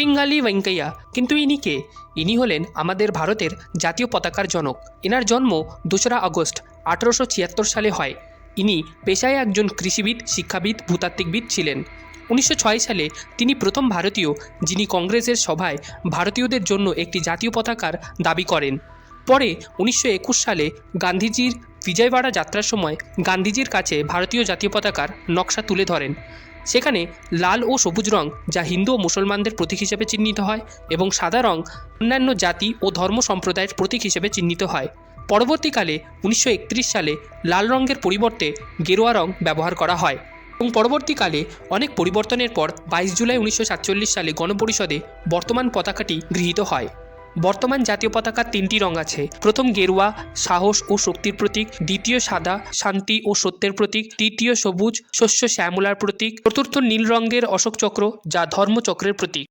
পিঙ্গালি ভেঙ্কাইয়া। কিন্তু ইনি কে? ইনি হলেন আমাদের ভারতের জাতীয় পতাকার জনক। এনার জন্ম দোসরা আগস্ট, আঠারোশো ছিয়াত্তর সালে হয়। ইনি পেশায় একজন কৃষিবিদ, শিক্ষাবিদ, ভূতাত্ত্বিকবিদ ছিলেন। উনিশশো ছয় সালে তিনি প্রথম ভারতীয়, যিনি কংগ্রেসের সভায় ভারতীয়দের জন্য একটি জাতীয় পতাকার দাবি করেন। পরে উনিশশো একুশ সালে গান্ধীজির বিজয়বাড়া যাত্রার সময় গান্ধীজির কাছে ভারতীয় জাতীয় পতাকার নকশা তুলে ধরেন। সেখানে লাল ও সবুজ রং, যা হিন্দু ও মুসলমানদের প্রতীক হিসেবে চিহ্নিত হয় এবং সাদা রং অন্যান্য জাতি ও ধর্ম সম্প্রদায়ের প্রতীক হিসেবে চিহ্নিত হয়। পরবর্তীকালে উনিশশো একত্রিশ সালে লাল রঙের পরিবর্তে গেরুয়া রং ব্যবহার করা হয় এবং পরবর্তীকালে অনেক পরিবর্তনের পর বাইশ জুলাই উনিশশো সাতচল্লিশ সালে গণপরিষদে বর্তমান পতাকাটি গৃহীত হয়। বর্তমান জাতীয় পতাকার তিনটি রং আছে। প্রথম গেরুয়া, সাহস ও শক্তির প্রতীক। দ্বিতীয় সাদা, শান্তি ও সত্যের প্রতীক। তৃতীয় সবুজ, শস্য শ্যামলার প্রতীক। চতুর্থ নীল রঙের অশোক চক্র, যা ধর্মচক্রের প্রতীক।